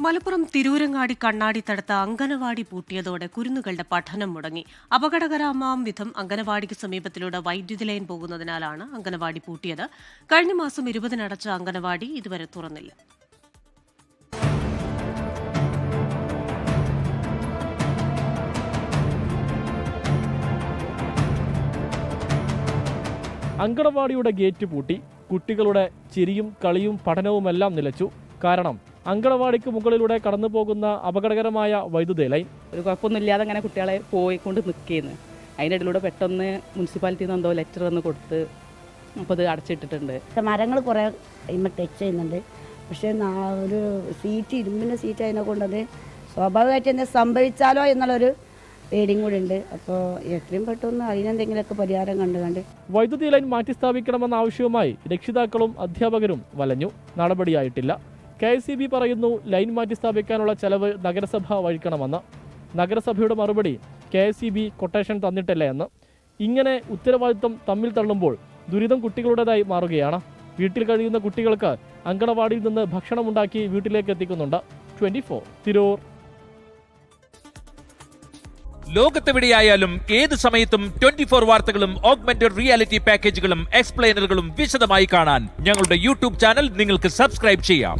മലപ്പുറം തിരൂരങ്ങാടി കണ്ണാടി തടുത്ത അങ്കനവാടി പൂട്ടിയതോടെ കുരുന്നുകളുടെ പഠനം മുടങ്ങി. അപകടകരമാം വിധം അങ്കനവാടിക്ക് സമീപത്തിലൂടെ വൈദ്യുതി ലൈൻ പോകുന്നതിനാലാണ് അങ്കനവാടി പൂട്ടിയത്. കഴിഞ്ഞ മാസം ഇരുപതിനടച്ച അങ്കനവാടി ഇതുവരെ തുറന്നില്ല. അങ്കണവാടിയുടെ ഗേറ്റ് പൂട്ടി. കുട്ടികളുടെ ചിരിയും കളിയും പഠനവുമെല്ലാം നിലച്ചു. കാരണം അങ്കണവാടിക്ക് മുകളിലൂടെ കടന്നു പോകുന്ന അപകടകരമായ വൈദ്യുതി ലൈൻ. ഒരു കുഴപ്പമൊന്നുമില്ലാതെ അങ്ങനെ കുട്ടികളെ പോയിക്കൊണ്ട് നിൽക്കുകയെന്ന് അതിന്റെ ഇടയിലൂടെ പെട്ടെന്ന് മുനിസിപ്പാലിറ്റിയിൽ നിന്ന് എന്തോ ലെറ്റർ വന്ന് കൊടുത്ത് അപ്പോൾ അത് അടച്ചിട്ടിട്ടുണ്ട് മരങ്ങൾ കുറേ ഇമ്മ ടച്ച് ചെയ്യുന്നുണ്ട്. പക്ഷേ നാ- ഒരു സീറ്റ് ഇരുമ്പിന്റെ സീറ്റ് അതിനെ കൊണ്ടത് സ്വാഭാവികമായിട്ട് എന്താ സംഭവിച്ചാലോ എന്നുള്ളൊരു പേടിയും കൂടി ഉണ്ട്. അപ്പോൾ എത്രയും പെട്ടെന്ന് അതിനെന്തെങ്കിലുമൊക്കെ പരിഹാരം കണ്ടു കണ്ട് വൈദ്യുതി ലൈൻ മാറ്റിസ്ഥാപിക്കണമെന്ന ആവശ്യവുമായി രക്ഷിതാക്കളും അധ്യാപകരും വലഞ്ഞു. നടപടിയായിട്ടില്ല. കെ എസ് സി ബി പറയുന്നു ലൈൻ മാറ്റി സ്ഥാപിക്കാനുള്ള ചെലവ് നഗരസഭ വഹിക്കണമെന്ന്. നഗരസഭയുടെ മറുപടി K S C B quotation തന്നിട്ടില്ല എന്ന്. ഇങ്ങനെ ഉത്തരവാദിത്വം തമ്മിൽ തള്ളുമ്പോൾ ദുരിതം കുട്ടികളുടേതായി മാറുകയാണ്. വീട്ടിൽ കഴിയുന്ന കുട്ടികൾക്ക് അങ്കണവാടിയിൽ നിന്ന് ഭക്ഷണമുണ്ടാക്കി വീട്ടിലേക്ക് എത്തിക്കുന്നുണ്ട്. Twenty four Tirur. ലോകത്തെവിടെയായാലും ഏത് സമയത്തും ട്വന്റി ഫോർ വാർത്തകളും ഓഗ്മെന്റഡ് റിയാലിറ്റി പാക്കേജുകളും എക്സ്പ്ലെയിനറുകളും വിശദമായി കാണാൻ ഞങ്ങളുടെ യൂട്യൂബ് ചാനൽ നിങ്ങൾക്ക് സബ്സ്ക്രൈബ് ചെയ്യാം.